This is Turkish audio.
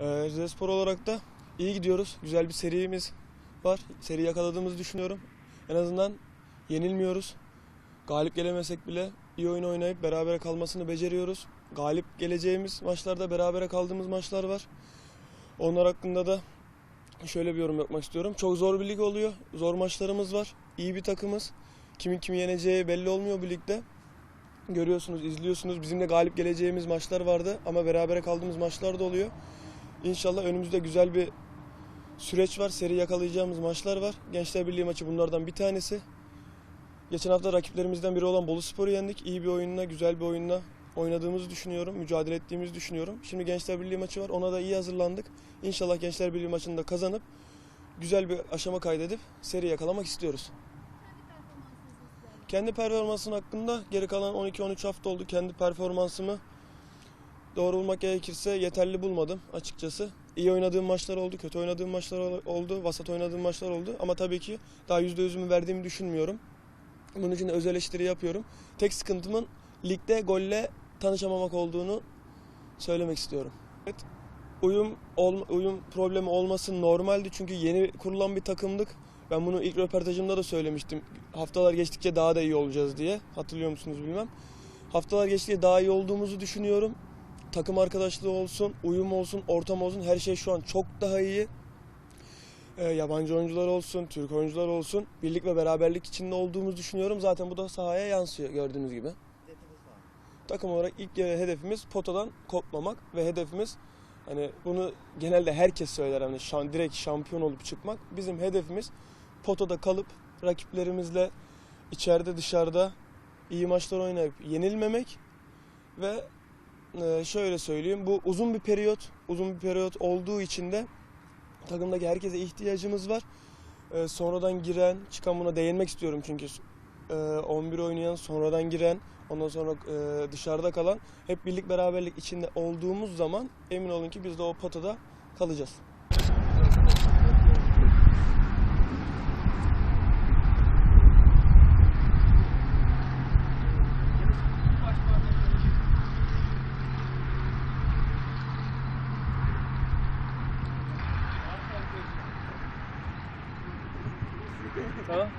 Ee, Rizespor olarak da iyi gidiyoruz. Güzel bir serimiz var. Seri yakaladığımızı düşünüyorum. En azından yenilmiyoruz. Galip gelemesek bile iyi oyun oynayıp berabere kalmasını beceriyoruz. Galip geleceğimiz maçlarda berabere kaldığımız maçlar var. Onlar hakkında da şöyle bir yorum yapmak istiyorum. Çok zor bir lig oluyor. Zor maçlarımız var. İyi bir takımız. Kimin kimi yeneceği belli olmuyor bu ligde. Görüyorsunuz, izliyorsunuz. Bizim de galip geleceğimiz maçlar vardı ama berabere kaldığımız maçlar da oluyor. İnşallah önümüzde güzel bir süreç var. Seri yakalayacağımız maçlar var. Gençler Birliği maçı bunlardan bir tanesi. Geçen hafta rakiplerimizden biri olan Bolu Spor'u yendik. İyi bir oyunla, güzel bir oyunla oynadığımızı düşünüyorum. Mücadele ettiğimizi düşünüyorum. Şimdi Gençler Birliği maçı var. Ona da iyi hazırlandık. İnşallah Gençler Birliği maçını da kazanıp güzel bir aşama kaydedip seri yakalamak istiyoruz. Kendi performansın hakkında geri kalan 12-13 hafta oldu. Kendi performansımı doğru bulmak gerekirse yeterli bulmadım açıkçası. İyi oynadığım maçlar oldu, kötü oynadığım maçlar ol- oldu, vasat oynadığım maçlar oldu. Ama tabii ki daha %100'ümü verdiğimi düşünmüyorum. Bunun için öz eleştiri yapıyorum. Tek sıkıntımın ligde golle tanışamamak olduğunu söylemek istiyorum. Evet, uyum ol- uyum problemi olması normaldi çünkü yeni kurulan bir takımdık. Ben bunu ilk röportajımda da söylemiştim. Haftalar geçtikçe daha da iyi olacağız diye. Hatırlıyor musunuz bilmem. Haftalar geçtikçe daha iyi olduğumuzu düşünüyorum. Takım arkadaşlığı olsun, uyum olsun, ortam olsun her şey şu an çok daha iyi. Ee, yabancı oyuncular olsun, Türk oyuncular olsun birlik ve beraberlik içinde olduğumuzu düşünüyorum. Zaten bu da sahaya yansıyor gördüğünüz gibi. Takım olarak ilk kere hedefimiz potadan kopmamak ve hedefimiz hani bunu genelde herkes söyler hani şan, direkt şampiyon olup çıkmak. Bizim hedefimiz potada kalıp rakiplerimizle içeride dışarıda iyi maçlar oynayıp yenilmemek ve e, şöyle söyleyeyim bu uzun bir periyot uzun bir periyot olduğu için de takımdaki herkese ihtiyacımız var. E, sonradan giren çıkan buna değinmek istiyorum çünkü e, 11 oynayan sonradan giren ondan sonra e, dışarıda kalan hep birlik beraberlik içinde olduğumuz zaman emin olun ki biz de o potada kalacağız. 走。